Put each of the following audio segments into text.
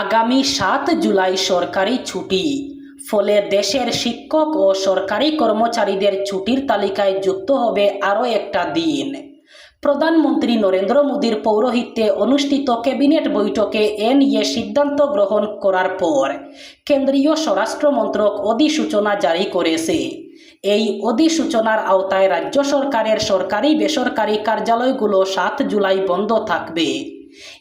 আগামী সাত জুলাই সরকারি ছুটি। ফলে দেশের শিক্ষক ও সরকারি কর্মচারীদের ছুটির তালিকায় যুক্ত হবে আরও একটা দিন। প্রধানমন্ত্রী নরেন্দ্র মোদীর পৌরোহিত্যে অনুষ্ঠিত ক্যাবিনেট বৈঠকে এ নিয়ে সিদ্ধান্ত গ্রহণ করার পর কেন্দ্রীয় স্বরাষ্ট্র মন্ত্রক অধিসূচনা জারি করেছে। এই অধিসূচনার আওতায় রাজ্য সরকারের সরকারি বেসরকারি কার্যালয়গুলো সাত জুলাই বন্ধ থাকবে।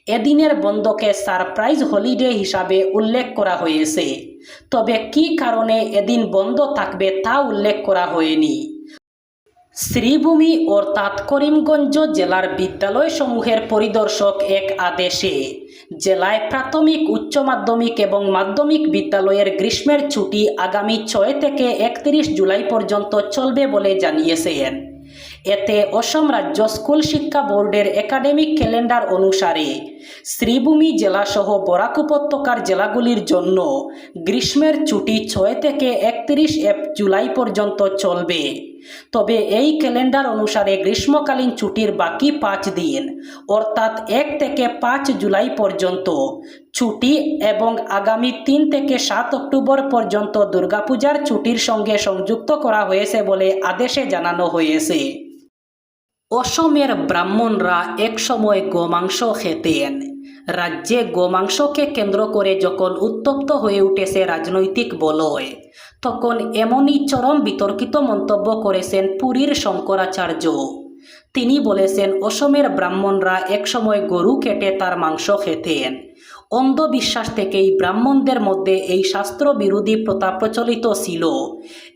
এদিনের বন্ধকে সারপ্রাইজ হলিডে হিসাবে উল্লেখ করা হয়েছে। তবে কী কারণে এদিন বন্ধ থাকবে তা উল্লেখ করা হয়নি। শ্রীভূমি অর্থাৎ করিমগঞ্জ জেলার বিদ্যালয়সমূহের পরিদর্শক এক আদেশে, জেলায় প্রাথমিক, উচ্চ মাধ্যমিক এবং মাধ্যমিক বিদ্যালয়ের গ্রীষ্মের ছুটি আগামী ছয় থেকে একত্রিশ জুলাই পর্যন্ত চলবে বলে জানিয়েছেন। এতে অসম রাজ্য স্কুল শিক্ষা বোর্ডের একাডেমিক ক্যালেন্ডার অনুসারে শ্রীভূমি জেলাসহ বরাক উপত্যকার জেলাগুলির জন্য গ্রীষ্মের ছুটি ছয় থেকে একত্রিশ জুলাই পর্যন্ত চলবে। তবে এই ক্যালেন্ডার অনুসারে গ্রীষ্মকালীন ছুটির বাকি পাঁচ দিন, অর্থাৎ এক থেকে পাঁচ জুলাই পর্যন্ত ছুটি এবং আগামী তিন থেকে সাত অক্টোবর পর্যন্ত দুর্গাপূজার ছুটির সঙ্গে সংযুক্ত করা হয়েছে বলে আদেশে জানানো হয়েছে। অসমের ব্রাহ্মণরা একসময় গোমাংস খেতেন রাজ্যে গোমাংসকে কেন্দ্র করে যখন উত্তপ্ত হয়ে উঠেছে রাজনৈতিক বলয়, তখন এমনই চরম বিতর্কিত মন্তব্য করেছেন পুরীর শঙ্করাচার্য। তিনি বলেছেন, অসমের ব্রাহ্মণরা একসময় গরু কেটে তার মাংস খেতেন অন্ধবিশ্বাস থেকেই ব্রাহ্মণদের মধ্যে এই শাস্ত্র বিরোধী প্রথা প্রচলিত ছিল।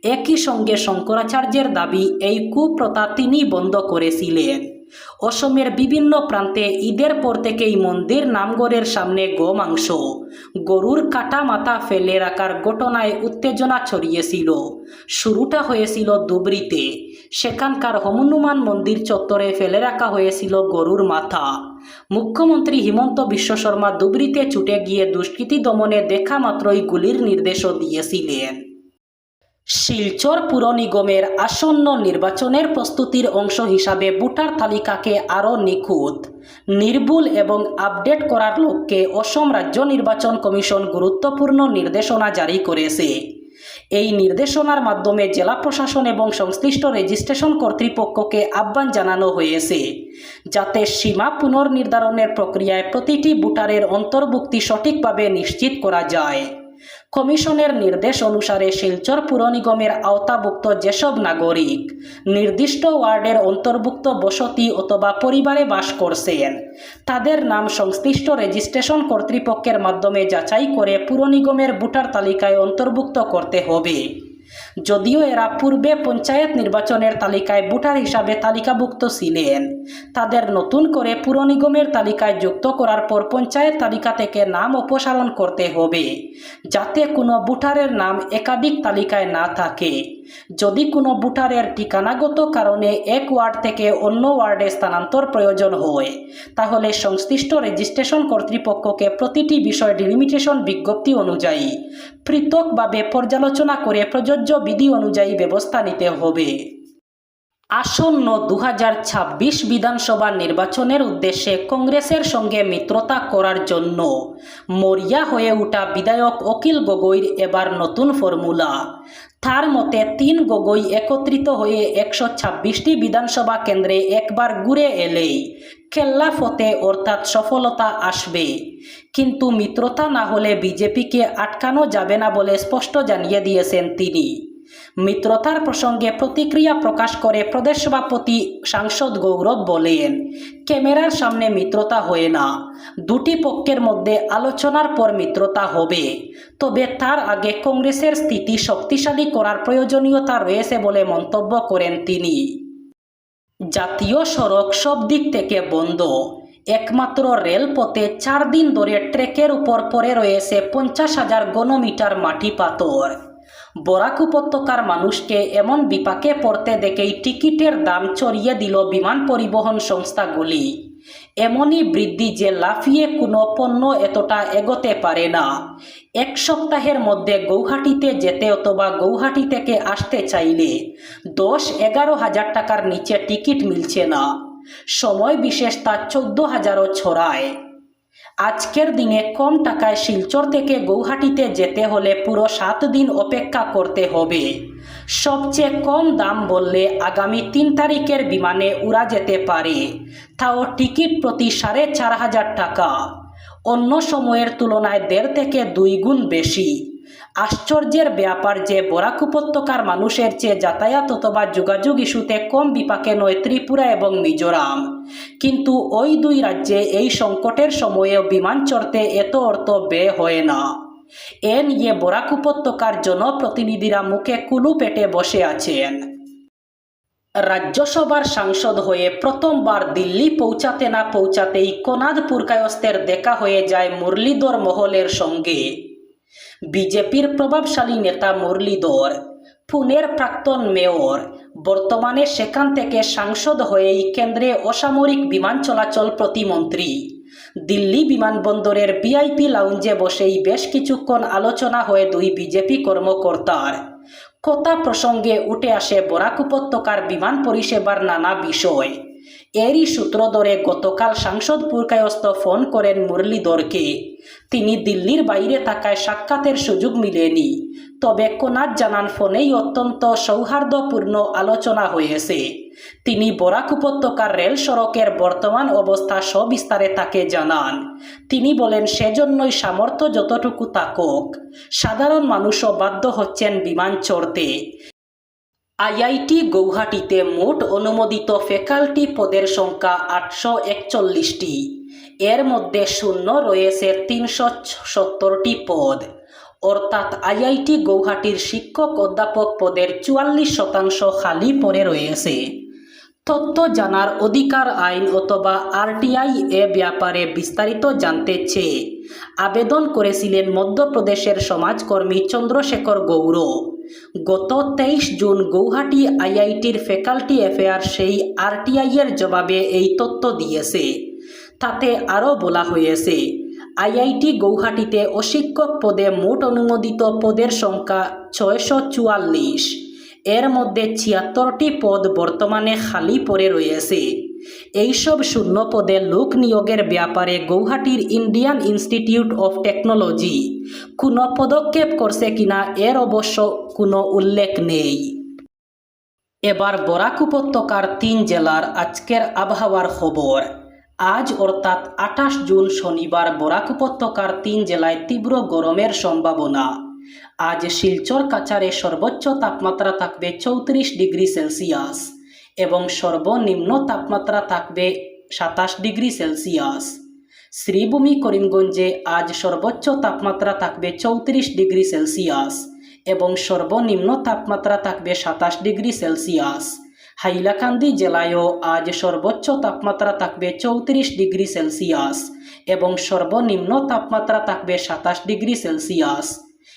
একই সঙ্গে শঙ্করাচার্যের দাবি, এই কুপ্রথা তিনি বন্ধ করেছিলেন। অসমের বিভিন্ন প্রান্তে ঈদের পর থেকেই মন্দির নামগড়ের সামনে গোমাংস। গরুর কাটা মাথা ফেলে রাখার ঘটনায় উত্তেজনা ছড়িয়েছিল। শুরুটা হয়েছিল দুবরিতে। সেখানকার হনুমান মন্দির চত্বরে ফেলে রাখা হয়েছিল গরুর মাথা। মুখ্যমন্ত্রী হিমন্ত বিশ্ব শর্মা দুবরিতে ছুটে গিয়ে দুষ্কৃতী দমনে দেখা মাত্রই গুলির নির্দেশও দিয়েছিলেন। শিলচর পুর নিগমের আসন্ন নির্বাচনের প্রস্তুতির অংশ হিসাবে ভোটার তালিকাকে আরও নিখুঁত, নির্ভুল এবং আপডেট করার লক্ষ্যে অসম রাজ্য নির্বাচন কমিশন গুরুত্বপূর্ণ নির্দেশনা জারি করেছে। এই নির্দেশনার মাধ্যমে জেলা প্রশাসন এবং সংশ্লিষ্ট রেজিস্ট্রেশন কর্তৃপক্ষকে আহ্বান জানানো হয়েছে, যাতে সীমা পুনর্নির্ধারণের প্রক্রিয়ায় প্রতিটি ভোটারের অন্তর্ভুক্তি সঠিকভাবে নিশ্চিত করা যায়। কমিশনের নির্দেশ অনুসারে শিলচর পুর নিগমের আওতাভুক্ত যেসব নাগরিক নির্দিষ্ট ওয়ার্ডের অন্তর্ভুক্ত বসতি অথবা পরিবারে বাস করছেন, তাদের নাম সংশ্লিষ্ট রেজিস্ট্রেশন কর্তৃপক্ষের মাধ্যমে যাচাই করে পুর নিগমের ভোটার তালিকায় অন্তর্ভুক্ত করতে হবে। যদিও এরা পূর্বে পঞ্চায়েত নির্বাচনের তালিকায় ভোটার হিসাবে তালিকাভুক্ত ছিলেন। তাদের নতুন করে পুর নিগমের তালিকায় যুক্ত করার পর পঞ্চায়েত তালিকা থেকে নাম অপসারণ করতে হবে, যাতে কোনো ভোটারের নাম একাধিক তালিকায় না থাকে। যদি কোনো ভোটারের ঠিকানাগত কারণে এক ওয়ার্ড থেকে অন্য ওয়ার্ডে স্থানান্তর প্রয়োজন হয়, তাহলে সংশ্লিষ্ট রেজিস্ট্রেশন কর্তৃপক্ষকে প্রতিটি বিষয় ডিলিমিটেশন বিজ্ঞপ্তি অনুযায়ী পৃথকভাবে পর্যালোচনা করে প্রযোজ্য বিধি অনুযায়ী ব্যবস্থা নিতে হবে। আসন্ন দু হাজার ছাব্বিশ বিধানসভা নির্বাচনের উদ্দেশ্যে কংগ্রেসের সঙ্গে মিত্রতা করার জন্য মরিয়া হয়ে ওঠা বিধায়ক অখিল গগৈর এবার নতুন ফর্মুলা। তার মতে তিন গগৈ একত্রিত হয়ে একশো ছাব্বিশটি বিধানসভা কেন্দ্রে একবার ঘুরে এলেই খেল্লাফতে অর্থাৎ সফলতা আসবে। কিন্তু মিত্রতা না হলে বিজেপিকে আটকানো যাবে না বলে স্পষ্ট জানিয়ে দিয়েছেন তিনি। মিত্রতার প্রসঙ্গে প্রতিক্রিয়া প্রকাশ করে প্রদেশ সভাপতি সাংসদ গৌরব বলেন, ক্যামেরার সামনে মিত্রতা হয় না। দুটি পক্ষের মধ্যে আলোচনার পর মিত্রতা হবে। তবে তার আগে কংগ্রেসের স্থিতি শক্তিশালী করার প্রয়োজনীয়তা রয়েছে বলে মন্তব্য করেন তিনি। জাতীয় সড়ক সব দিক থেকে বন্ধ। একমাত্র রেলপথে চার দিন ধরে ট্রেকের উপর পড়ে রয়েছে পঞ্চাশ হাজার গণমিটার মাটি পাথর। বরাক উপত্যকার মানুষকে এমন বিপাকে পড়তে দেখেই টিকিটের দাম চড়িয়ে দিল বিমান পরিবহন সংস্থাগুলি। এমনই বৃদ্ধি যে লাফিয়ে কোনো পণ্য এতটা এগোতে পারে না। এক সপ্তাহের মধ্যে গৌহাটিতে যেতে অথবা গৌহাটি থেকে আসতে চাইলে দশ এগারো হাজার টাকার নিচে টিকিট মিলছে না। সময় বিশেষ তা চোদ্দ হাজারও ছড়ায়। আজকের দিনে কম টাকায় শিলচর থেকে গৌহাটিতে যেতে হলে পুরো সাত দিন অপেক্ষা করতে হবে। সবচেয়ে কম দাম বললে আগামী তিন তারিখের বিমানে উড়া যেতে পারে। তাও টিকিট প্রতি সাড়ে চার হাজার টাকা। অন্য সময়ের তুলনায় দেড় থেকে দুই গুণ বেশি। আশ্চর্যের ব্যাপার যে বরাক উপত্যকার মানুষের চেয়ে যাতায়াত অথবা যোগাযোগ ইস্যুতে কম বিপাকে নয় ত্রিপুরা এবং মিজোরাম। কিন্তু ওই দুই রাজ্যে এই সংকটের সময়েও বিমান চড়তে এত অর্থ ব্যয় হয় না। এ নিয়ে বরাক উপত্যকার জনপ্রতিনিধিরা মুখে কুলু পেটে বসে আছেন। রাজ্যসভার সাংসদ হয়ে প্রথমবার দিল্লি পৌঁছাতে না পৌঁছাতেই কোনাদ পুরকায়স্তের দেখা হয়ে যায় মুরলীধর মহলের সঙ্গে। বিজেপির প্রভাবশালী নেতা মুরলীধর, পুনের প্রাক্তন মেয়র, বর্তমানে সেখান থেকে সাংসদ হয়েই কেন্দ্রে অসামরিক বিমান চলাচল প্রতিমন্ত্রী। দিল্লি বিমানবন্দরের ভিআইপি লাউঞ্জে বসেই বেশ কিছুক্ষণ আলোচনা হয়ে দুই বিজেপি কর্মকর্তার কথা প্রসঙ্গে উঠে আসে বরাক উপত্যকার বিমান পরিষেবার নানা বিষয়। এরই সূত্র ধরে গতকাল সাংসদ পুরকায়স্ত ফোন করেন মুরলীধরকে। তিনি দিল্লির বাইরে থাকায় সাক্ষাতের সুযোগ মিলেনি। তবে কোনাদ জানান, ফোনেই অত্যন্ত সৌহার্দ্যপূর্ণ আলোচনা হয়েছে। তিনি বরাক উপত্যকার রেল সড়কের বর্তমান অবস্থা সবিস্তারে তাকে জানান। তিনি বলেন, সেজন্যই সামর্থ্য যতটুকু তাকক সাধারণ মানুষও বাধ্য হচ্ছেন বিমান চড়তে। আইআইটি গৌহাটিতে মোট অনুমোদিত ফ্যাকাল্টি পদের সংখ্যা আটশো একচল্লিশটি। এর মধ্যে শূন্য রয়েছে তিনশো সত্তরটি পদ। অর্থাৎ আইআইটি গৌহাটির শিক্ষক অধ্যাপক পদের চুয়াল্লিশ শতাংশ খালি পড়ে রয়েছে। তথ্য জানার অধিকার আইন অথবা আরটিআই এ ব্যাপারে বিস্তারিত জানতে চেয়ে আবেদন করেছিলেন মধ্যপ্রদেশের সমাজকর্মী চন্দ্রশেখর গৌর। গত তেইশ জুন গৌহাটি আইআইটির ফ্যাকাল্টি অ্যাফেয়ার সেই আরটিআই এর জবাবে এই তথ্য দিয়েছে। তাতে আরও বলা হয়েছে, আইআইটি গৌহাটিতে অশিক্ষক পদে মোট অনুমোদিত পদের সংখ্যা ছয়শো চুয়াল্লিশ। এর মধ্যে ছিয়াত্তরটি পদ বর্তমানে খালি পড়ে রয়েছে। এইসব শূন্য পদে লোক নিয়োগের ব্যাপারে গৌহাটির ইন্ডিয়ান ইনস্টিটিউট অফ টেকনোলজি। কোনো পদক্ষেপ করছে কিনা এর অবশ্য কোনো উল্লেখ নেই। এবার বরাক উপত্যকার তিন জেলার আজকের আবহাওয়ার খবর। আজ অর্থাৎ আঠাশ জুন শনিবার বরাক উপত্যকার তিন জেলায় তীব্র গরমের সম্ভাবনা। আজ শিলচর কাছারে সর্বোচ্চ তাপমাত্রা থাকবে চৌত্রিশ ডিগ্রি সেলসিয়াস। এবং সর্বনিম্ন তাপমাত্রা থাকবে সাতাশ ডিগ্রি সেলসিয়াস। শ্রীভূমি করিমগঞ্জে আজ সর্বোচ্চ তাপমাত্রা থাকবে চৌত্রিশ ডিগ্রি সেলসিয়াস এবং সর্বনিম্ন তাপমাত্রা থাকবে সাতাশ ডিগ্রি সেলসিয়াস। হাইলাকান্দি জেলায়ও আজ সর্বোচ্চ তাপমাত্রা থাকবে চৌত্রিশ ডিগ্রি সেলসিয়াস এবং সর্বনিম্ন তাপমাত্রা থাকবে সাতাশ ডিগ্রি সেলসিয়াস।